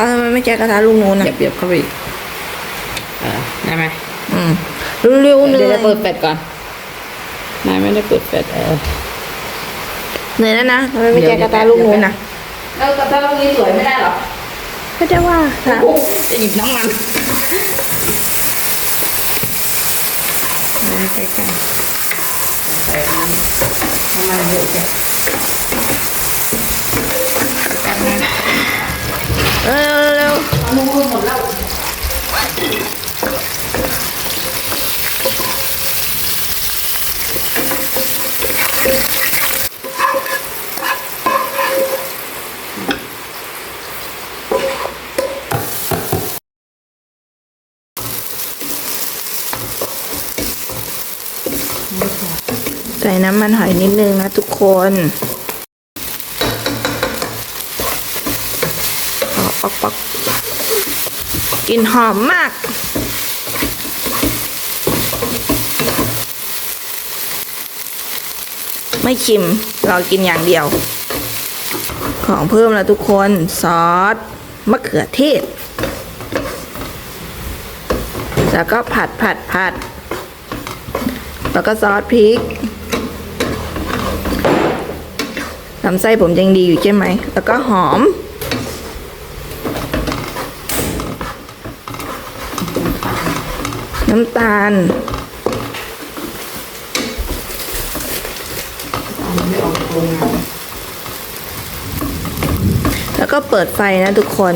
เอาทำไมไม่ใช้กระทะลูกนู้นเหอะยียบเหยียบเข้าไปอีกเออได้ไหมอืมเร็วๆเหนื่เดี๋ยวอยจะเปิดแฟลชก่อนนายไม่ได้เปิดแฟลชเออ เหนื่อยแล้วนะทำไมไม่ใช้กระทะลูกนู้นอะแล้วกระทะลูกนี้สวยไม่ได้หรอก็จะว่าค่ะโอ้จะหยิบน้ำมันใกล้ๆใส่น้ำน้ำมันเยอะจังแป๊บนึง เออเร็วมูหมดแล้วใส่น้ำมันหอยนิดนึงนะทุกคนอ๋อ ปักปักกลิ่นหอมมาก ไม่ชิม เรากินอย่างเดียว ของเพิ่มแล้วทุกคนซอสมะเขือเทศ แล้วก็ผัดผัดผัด แล้วก็ซอสพริกลำไส้ผมยังดีอยู่ใช่ไหม แล้วก็หอม น้ำตาลแล้วก็เปิดไฟนะทุกคน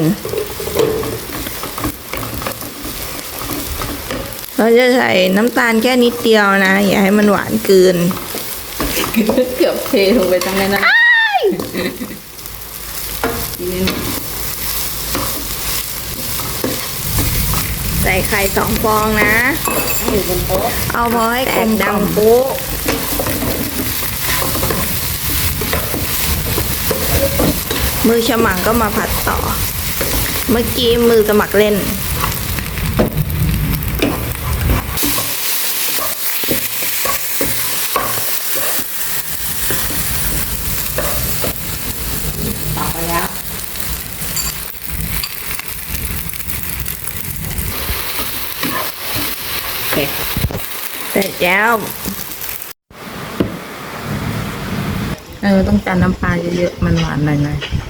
เราจะใส่น้ำตาลแค่นิดเดียวนะ อย่าให้มันหวานเกิน เกือบเทลงไปทั้งนั้นนะทีนี้ ใส่ไข่สองฟองนะ อยู่บนโต๊ะเอาพอให้กลมดังโป๊ะมือฉมังก็มาผัดต่อ เมื่อกี้มือสมัครเล่น ตักไปแล้วโอ เคเสร็จแล้วเออต้องจานน้ำปลาเยอะๆมันหวานหน่อยๆ